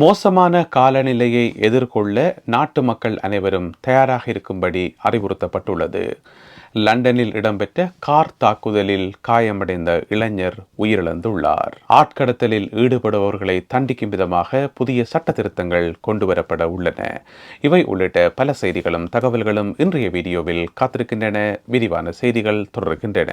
மோசமான காலநிலையை எதிர்கொள்ள நாட்டு மக்கள் அனைவரும் தயாராக இருக்கும்படி அறிவுறுத்தப்பட்டுள்ளது. லண்டனில் இடம்பெற்ற கார் தாக்குதலில் காயமடைந்த இளைஞர் உயிரிழந்துள்ளார். ஆட்கடத்தலில் ஈடுபடுபவர்களை தண்டிக்கும் விதமாக புதிய சட்ட திருத்தங்கள் கொண்டுவரப்பட உள்ளன. இவை உள்ளிட்ட பல செய்திகளும் தகவல்களும் இன்றைய வீடியோவில் காத்திருக்கின்றன. விரிவான செய்திகள் தொடர்கின்றன.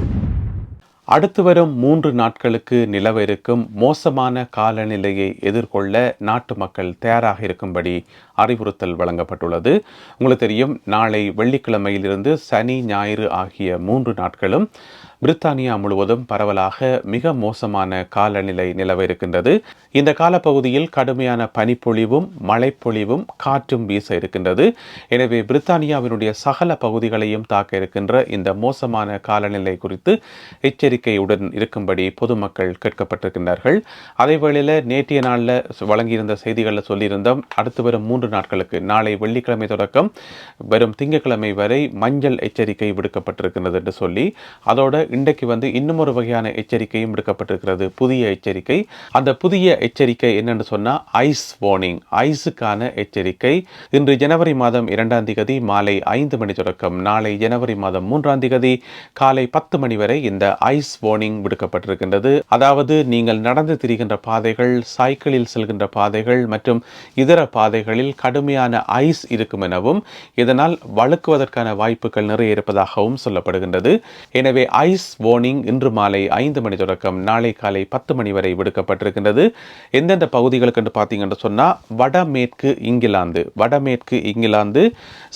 அடுத்து வரும் மூன்று நாட்களுக்கு நிலவ இருக்கும் மோசமான காலநிலையை எதிர்கொள்ள நாட்டு மக்கள் தயாராக இருக்கும்படி அறிவுறுத்தல் வழங்கப்பட்டுள்ளது. உங்களுக்கு தெரியும் நாளை வெள்ளிக்கிழமையிலிருந்து சனி ஞாயிறு ஆகிய மூன்று நாட்களும் பிரித்தானியா முழுவதும் பரவலாக மிக மோசமான காலநிலை நிலவ இருக்கின்றது இந்த காலப்பகுதியில் கடுமையான பனிப்பொழிவும் மழைப்பொழிவும் காற்றும் வீச இருக்கின்றது. எனவே பிரித்தானியாவினுடைய சகல பகுதிகளையும் தாக்க இருக்கின்ற இந்த மோசமான காலநிலை குறித்து எச்சரிக்கையுடன் இருக்கும்படி பொதுமக்கள் கேட்கப்பட்டிருக்கின்றார்கள். அதேவேளையில் நேற்றைய நாளில் வழங்கியிருந்த செய்திகளில் சொல்லியிருந்தோம் அடுத்து வரும் மூன்று நாட்களுக்கு நாளை வெள்ளிக்கிழமை தொடக்கம் வரும் திங்கட்கிழமை வரை மஞ்சள் எச்சரிக்கை விடுக்கப்பட்டிருக்கின்றது என்று சொல்லி அதோட இன்றைக்கு வந்து இன்னும் ஒரு வகையான எச்சரிக்கையும் விடுக்கப்பட்டிருக்கிறது. புதிய எச்சரிக்கை. அந்த புதிய எச்சரிக்கை என்னென்னு சொன்னால் ஐஸ் வார்னிங் ஐஸுக்கான எச்சரிக்கை. இன்று ஜனவரி மாதம் இரண்டாம் திகதி மாலை ஐந்து மணி தொடக்கம். நாளை ஜனவரி மாதம் மூன்றாம் திகதி காலை பத்து மணி வரை இந்த ஐஸ் வார்னிங் விடுக்கப்பட்டிருக்கின்றது. அதாவது நீங்கள் நடந்து திரிகின்ற பாதைகள் சைக்கிளில் செல்கின்ற பாதைகள் மற்றும் இதர பாதைகளில் கடுமையான ஐஸ் இருக்கும் எனவும் இதனால் வழுக்குவதற்கான வாய்ப்புகள் நிறைய இருப்பதாகவும் சொல்லப்படுகின்றது. எனவே ஐஸ் வார்னிங் இன்று மாலை ஐந்து மணி தொடக்கம் நாளை காலை பத்து மணி வரை விடுக்கப்பட்டிருக்கின்றது. எந்தெந்த பகுதிகளுக்கு என்று பார்த்தீங்கன்னு சொன்னால் வடமேற்கு இங்கிலாந்து வடமேற்கு இங்கிலாந்து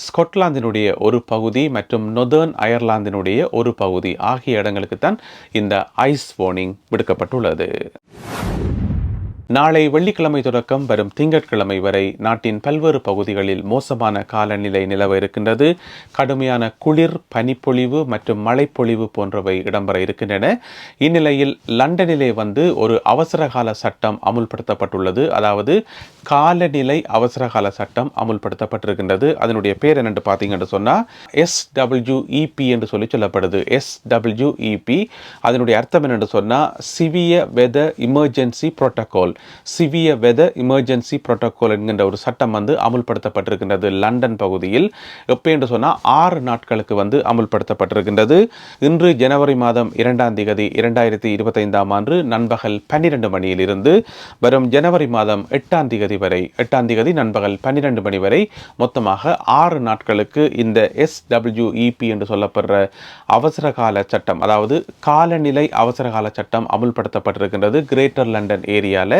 ஸ்கொட்லாந்தினுடைய ஒரு பகுதி மற்றும் நொதர்ன் அயர்லாந்தினுடைய ஒரு பகுதி ஆகிய இடங்களுக்கு தான் இந்த ஐஸ் வார்னிங் விடுக்கப்பட்டுள்ளது. நாளை வெள்ளிக்கிழமை தொடக்கம் வரும் திங்கட்கிழமை வரை நாட்டின் பல்வேறு பகுதிகளில் மோசமான காலநிலை நிலவ இருக்கின்றது. கடுமையான குளிர் பனிப்பொழிவு மற்றும் மழைப்பொழிவு போன்றவை இடம்பெற இருக்கின்றன. இந்நிலையில் லண்டனிலே வந்து ஒரு அவசரகால சட்டம் அமுல்படுத்தப்பட்டுள்ளது. அதாவது காலநிலை அவசரகால சட்டம் அமுல்படுத்தப்பட்டிருக்கின்றது. அதனுடைய பேர் என்னென்று பார்த்தீங்கன்னு சொன்னால் எஸ்டபிள்யூஇபி என்று சொல்லி சொல்லப்படுது. எஸ்டபிள்யூஇபி அதனுடைய அர்த்தம் என்னென்று சொன்னால் severe weather emergency protocol severe weather emergency protocol என்கின்ற ஒரு சட்டம் வந்து அமுல்படுத்தப்பட்டிருக்கின்றது லண்டன் பகுதியில். எப்போ என்று சொன்னால் ஆறு நாட்களுக்கு வந்து அமுல்படுத்தப்பட்டிருக்கின்றது. இன்று ஜனவரி மாதம் இரண்டாம் தேதி இரண்டாயிரத்தி இருபத்தைந்தாம் ஆண்டு நண்பகல் பன்னிரண்டு மணியிலிருந்து வரும் ஜனவரி மாதம் எட்டாம் தேதி வரை எட்டாம் தேதி நண்பகல் பன்னிரண்டு மணி வரை மொத்தமாக ஆறு நாட்களுக்கு இந்த எஸ்டபிள்யூஇபி என்று சொல்லப்படுற அவசரகால சட்டம் அதாவது காலநிலை அவசரகால சட்டம் அமுல்படுத்தப்பட்டிருக்கின்றது கிரேட்டர் லண்டன் ஏரியாவில்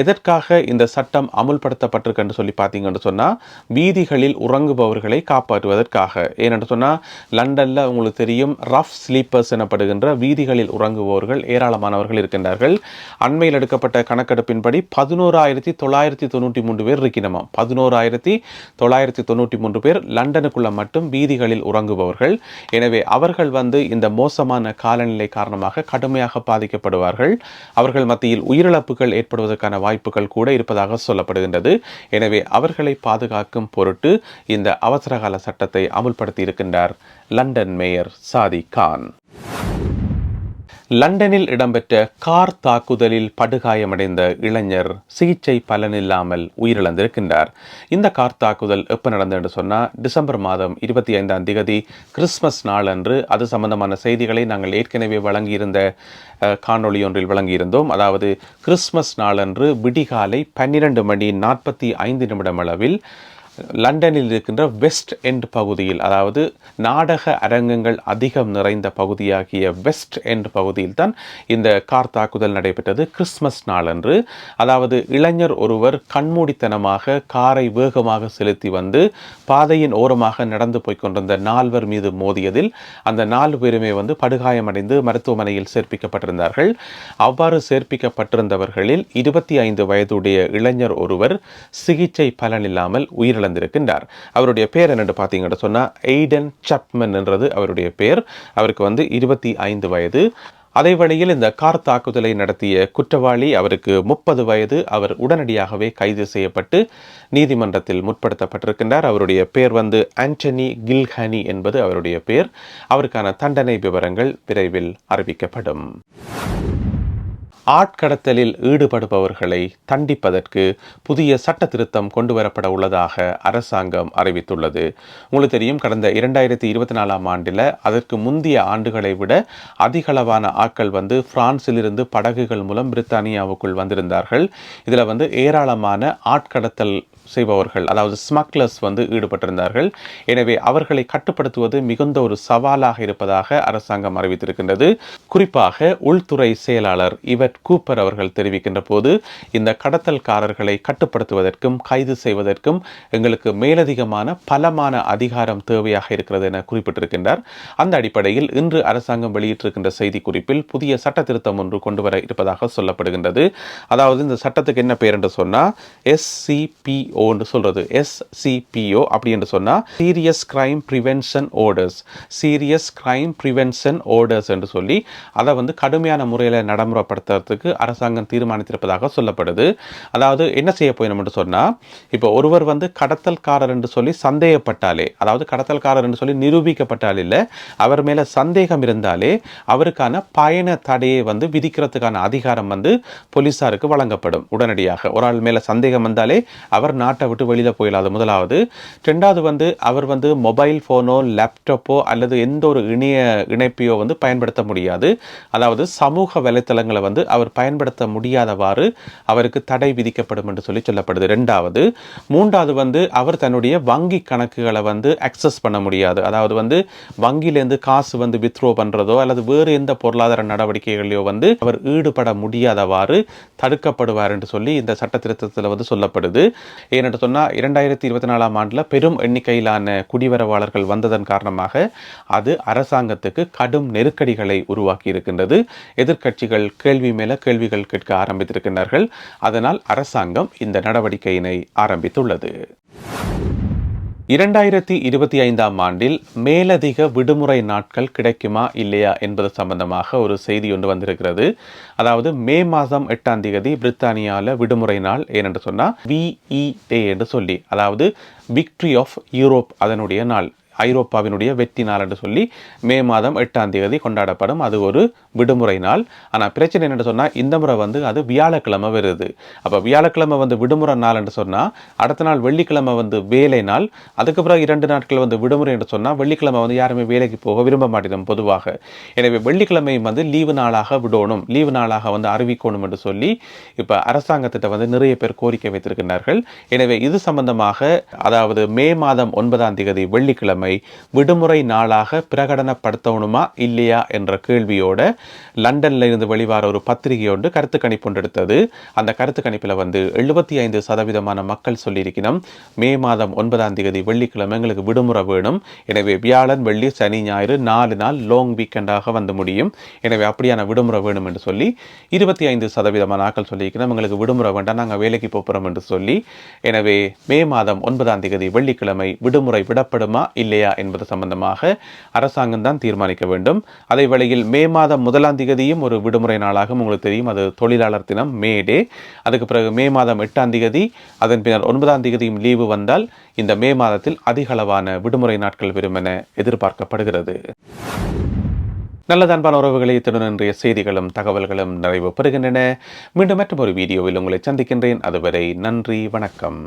எதற்காக இந்த சட்டம் அமுல்படுத்தப்பட்டிருக்குன்னு சொல்லி பார்த்தீங்கன்னு சொன்னால் வீதிகளில் உறங்குபவர்களை காப்பாற்றுவதற்காக. ஏனென்று சொன்னால் லண்டனில் உங்களுக்கு தெரியும் ரஃப் ஸ்லீப்பர்ஸ் எனப்படுகின்ற வீதிகளில் உறங்குபவர்கள் ஏராளமானவர்கள் இருக்கின்றார்கள். அண்மையில் எடுக்கப்பட்ட கணக்கெடுப்பின்படி பதினோராயிரத்தி தொள்ளாயிரத்தி தொண்ணூற்றி மூன்று பேர் இருக்கணுமா பதினோராயிரத்தி தொள்ளாயிரத்தி தொண்ணூற்றி மூன்று பேர் லண்டனுக்குள்ள மட்டும் வீதிகளில் உறங்குபவர்கள். எனவே அவர்கள் வந்து இந்த மோசமான காலநிலை காரணமாக கடுமையாக பாதிக்கப்படுவார்கள். அவர்கள் மத்தியில் உயிரிழப்புகள் ஏற்படுவதற்கான வாய்ப்புகள் கூட இருப்பதாக சொல்லப்படுகின்றது. எனவே அவர்களை பாதுகாக்கும் பொருட்டு இந்த அவசரகால சட்டத்தை அமுல்படுத்தி இருக்கின்றார் லண்டன் மேயர் சாதி கான். லண்டனில் இடம்பெற்ற கார் தாக்குதலில் படுகாயமடைந்த இளைஞர் சிகிச்சை பலனில்லாமல் உயிரிழந்திருக்கின்றார். இந்த கார் தாக்குதல் எப்போ நடந்தது என்று சொன்னால் டிசம்பர் மாதம் இருபத்தி ஐந்தாம் திகதி கிறிஸ்மஸ் நாள் அன்று அது சம்பந்தமான செய்திகளை நாங்கள் ஏற்கனவே வழங்கியிருந்த காணொளி ஒன்றில் வழங்கியிருந்தோம். அதாவது கிறிஸ்மஸ் நாளன்று விடிகாலை பன்னிரண்டு மணி நாற்பத்தி ஐந்து நிமிடம் அளவில் லண்டனில் இருக்கின்ற வெஸ்ட் எண்ட் பகுதியில் அதாவது நாடக அரங்கங்கள் அதிகம் நிறைந்த பகுதியாகிய வெஸ்ட் எண்ட் பகுதியில் தான் இந்த கார் தாக்குதல் நடைபெற்றது கிறிஸ்மஸ் நாளன்று. அதாவது இளைஞர் ஒருவர் கண்மூடித்தனமாக காரை வேகமாக செலுத்தி வந்து பாதையின் ஓரமாக நடந்து போய் கொண்டிருந்த நால்வர் மீது மோதியதில் அந்த நாலு பேருமே வந்து படுகாயமடைந்து மருத்துவமனையில் சேர்ப்பிக்கப்பட்டிருந்தார்கள். அவ்வாறு சேர்ப்பிக்கப்பட்டிருந்தவர்களில் இருபத்தி ஐந்து வயதுடைய இளைஞர் ஒருவர் சிகிச்சை பலனில்லாமல் உயிரிழந்தார். இழந்திருக்கின்றார் அவருடைய பேர் என்னென்று பார்த்தீங்கன்னு சொன்னால் எய்டன் சப்மன் என்றது அவருடைய பேர். அவருக்கு வந்து இருபத்தி ஐந்து வயது. அதே வழியில் இந்த கார் தாக்குதலை நடத்திய குற்றவாளி அவருக்கு முப்பது வயது. அவர் உடனடியாகவே கைது செய்யப்பட்டு நீதிமன்றத்தில் முற்படுத்தப்பட்டிருக்கின்றார். அவருடைய பேர் வந்து ஆண்டனி கில்ஹனி என்பது அவருடைய பேர். அவருக்கான தண்டனை விவரங்கள் விரைவில் அறிவிக்கப்படும். ஆட்கடத்தலில் ஈடுபடுபவர்களை தண்டிப்பதற்கு புதிய சட்ட திருத்தம் கொண்டு வரப்பட உள்ளதாக அரசாங்கம் அறிவித்துள்ளது. உங்களுக்கு தெரியும் கடந்த இரண்டாயிரத்தி இருபத்தி நாலாம் ஆண்டில் அதற்கு முந்தைய ஆண்டுகளை விட அதிகளவான ஆட்கள் வந்து பிரான்சிலிருந்து படகுகள் மூலம் பிரித்தானியாவுக்குள் வந்திருந்தார்கள். இதில் வந்து ஏராளமான ஆட்கடத்தல் செய்பவர்கள் அதாவது ஸ்மக்லர்ஸ் வந்து ஈடுபட்டிருந்தார்கள். எனவே அவர்களை கட்டுப்படுத்துவது மிகுந்த ஒரு சவாலாக இருப்பதாக அரசாங்கம் அறிவித்திருக்கின்றது. குறிப்பாக உள்துறை செயலாளர் இவர் இவட் கூப்பர் அவர்கள் தெரிவிக்கின்ற போது இந்த கடத்தல்காரர்களை கட்டுப்படுத்துவதற்கும் கைது செய்வதற்கும் எங்களுக்கு மேலதிகமான பலமான அதிகாரம் தேவையாக இருக்கிறது என குறிப்பிட்டிருக்கின்றார். அந்த அடிப்படையில் இன்று அரசாங்கம் வெளியிட்டிருக்கின்ற செய்தி குறிப்பில் புதிய சட்ட திருத்தம் ஒன்று கொண்டு வர இருப்பதாக சொல்லப்படுகின்றது. அதாவது இந்த சட்டத்துக்கு என்ன பேர் என்று சொன்னால் எஸ்சிபிஓ என்று சொல்றது. எஸ்சிபிஓ அப்படி என்று சொன்னால் serious crime prevention orders serious crime prevention orders என்று சொல்லி அதை வந்து கடுமையான முறையில் நடைமுறைப்படுத்த நடைமுறைப்படுத்துறதுக்கு அரசாங்கம் தீர்மானித்திருப்பதாக சொல்லப்படுது. அதாவது என்ன செய்ய போயிடும் என்று சொன்னால் இப்போ ஒருவர் வந்து கடத்தல்காரர் என்று சொல்லி சந்தேகப்பட்டாலே அதாவது கடத்தல்காரர் என்று சொல்லி நிரூபிக்கப்பட்டால் இல்லை அவர் மேலே சந்தேகம் இருந்தாலே அவருக்கான பயண தடையை வந்து விதிக்கிறதுக்கான அதிகாரம் வந்து போலீசாருக்கு வழங்கப்படும் உடனடியாக. ஒரு ஆள் மேலே சந்தேகம் வந்தாலே அவர் நாட்டை விட்டு வெளியில போயிடாது முதலாவது. ரெண்டாவது வந்து அவர் வந்து மொபைல் ஃபோனோ லேப்டாப்போ அல்லது எந்த ஒரு இணைய இணைப்பையோ வந்து பயன்படுத்த முடியாது. அதாவது சமூக வலைத்தளங்களை வந்து அவர் பயன்படுத்த முடியாதவாறு அவருக்கு தடை விதிக்கப்படும் என்று சொல்லி சொல்லப்படுது. ரெண்டாவது மூன்றாவது வந்து அவர் தன்னுடைய வங்கி கணக்குகளை வந்து அக்சஸ் பண்ண முடியாது. அதாவது வந்து வங்கியிலேருந்து காசு வந்து வித்ரோ பண்ணுறதோ அல்லது வேறு எந்த பொருளாதார நடவடிக்கைகளையோ வந்து அவர் ஈடுபட முடியாதவாறு தடுக்கப்படுவார் என்று சொல்லி இந்த சட்ட திருத்தத்தில் வந்து சொல்லப்படுது. ஏனென்று சொன்னால் இரண்டாயிரத்தி இருபத்தி நாலாம் ஆண்டில் பெரும் எண்ணிக்கையிலான குடிவரவாளர்கள் வந்ததன் காரணமாக அது அரசாங்கத்துக்கு கடும் நெருக்கடிகளை உருவாக்கி இருக்கின்றது எதிர்க்கட்சிகள் கேள்வி மேல் கேள்விகள் கேட்க ஆரம்பித்திருக்கின்றார்கள். அதனால் அரசாங்கம் இந்த நடவடிக்கையினை ஆரம்பித்துள்ளது. இரண்டாயிரத்தி இருபத்தி ஐந்தாம் ஆண்டில் மேலதிக விடுமுறை நாட்கள் கிடைக்குமா இல்லையா என்பது சம்பந்தமாக ஒரு செய்தி ஒன்று வந்திருக்கிறது. அதாவது மே மாதம் எட்டாம் தேதி பிரித்தானியாவில் விடுமுறை நாள் ஏனென்று சொன்னால் விஇ டே என்று சொல்லி அதாவது விக்ட்ரி ஆஃப் யூரோப் அதனுடைய நாள். ஐரோப்பாவினுடைய வெற்றி நாள் என்று சொல்லி மே மாதம் எட்டாம் தேதி கொண்டாடப்படும். அது ஒரு விடுமுறை நாள். ஆனால் பிரச்சனை என்னென்னு சொன்னால் இந்த முறை வந்து அது வியாழக்கிழமை வருது. அப்போ வியாழக்கிழமை வந்து விடுமுறை நாள் என்று சொன்னால் அடுத்த நாள் வெள்ளிக்கிழமை வந்து வேலை நாள். அதுக்கு பிறகு இரண்டு நாட்கள் வந்து விடுமுறை என்று சொன்னால் வெள்ளிக்கிழமை வந்து யாருமே வேலைக்கு போக விரும்ப மாட்டேன் பொதுவாக. எனவே வெள்ளிக்கிழமையும் வந்து லீவு நாளாக விடணும். லீவு நாளாக வந்து அறிவிக்கணும் என்று சொல்லி இப்போ அரசாங்கத்திட்ட வந்து நிறைய பேர் கோரிக்கை வைத்திருக்கின்றார்கள். எனவே இது சம்பந்தமாக அதாவது மே மாதம் ஒன்பதாம் தேதி வெள்ளிக்கிழமை விடுமுறை நாளாக பிரகடனப்படுத்தணுமா இல்லையா என்ற கேள்வியோட லண்டன்ல இருந்து வெளிவார ஒரு பத்திரிகை ஒன்று கருத்து கணிப்பு எடுத்தது. அந்த கருத்து கணிப்பில் வந்து எழுபத்தி ஐந்து சதவீதமான மக்கள் சொல்லியிருக்கணும். மே மாதம் ஒன்பதாம் தேதி வெள்ளிக்கிழமை எங்களுக்கு விடுமுறை வேணும். எனவே வியாழன் வெள்ளி சனி ஞாயிறு நாலு நாள் லாங் வீக்கெண்டாக வந்து முடியும். எனவே அப்படியான விடுமுறை வேணும் என்று சொல்லி இருபத்தி ஐந்து சதவீதமான ஆக்கள் சொல்லியிருக்கணும். எங்களுக்கு விடுமுறை வேண்டாம் நாங்கள் வேலைக்கு போகிறோம் என்று சொல்லி. எனவே மே மாதம் ஒன்பதாம் தேதி வெள்ளிக்கிழமை விடுமுறை விடப்படுமா இல்லை இல்லையா என்பது சம்பந்தமாக அரசாங்கம் தான் தீர்மானிக்க வேண்டும். அதே வேளையில் மே மாதம் முதலாம் தேதியும் ஒரு விடுமுறை நாளாகும் உங்களுக்கு தெரியும். அது தொழிலாளர் தினம் மே டே. அதுக்கு பிறகு மே மாதம் எட்டாம் தேதி அதன் பின்னர் ஒன்பதாம் தேதியும் லீவு வந்தால் இந்த மே மாதத்தில் அதிக அளவான விடுமுறை நாட்கள் வரும் என எதிர்பார்க்கப்படுகிறது. நல்ல அன்பான உறவுகளை இத்துடன் இன்றைய செய்திகளும் தகவல்களும் நிறைவு பெறுகின்றன. மீண்டும் மற்றும் ஒரு வீடியோவில் உங்களை சந்திக்கின்றேன். அதுவரை நன்றி வணக்கம்.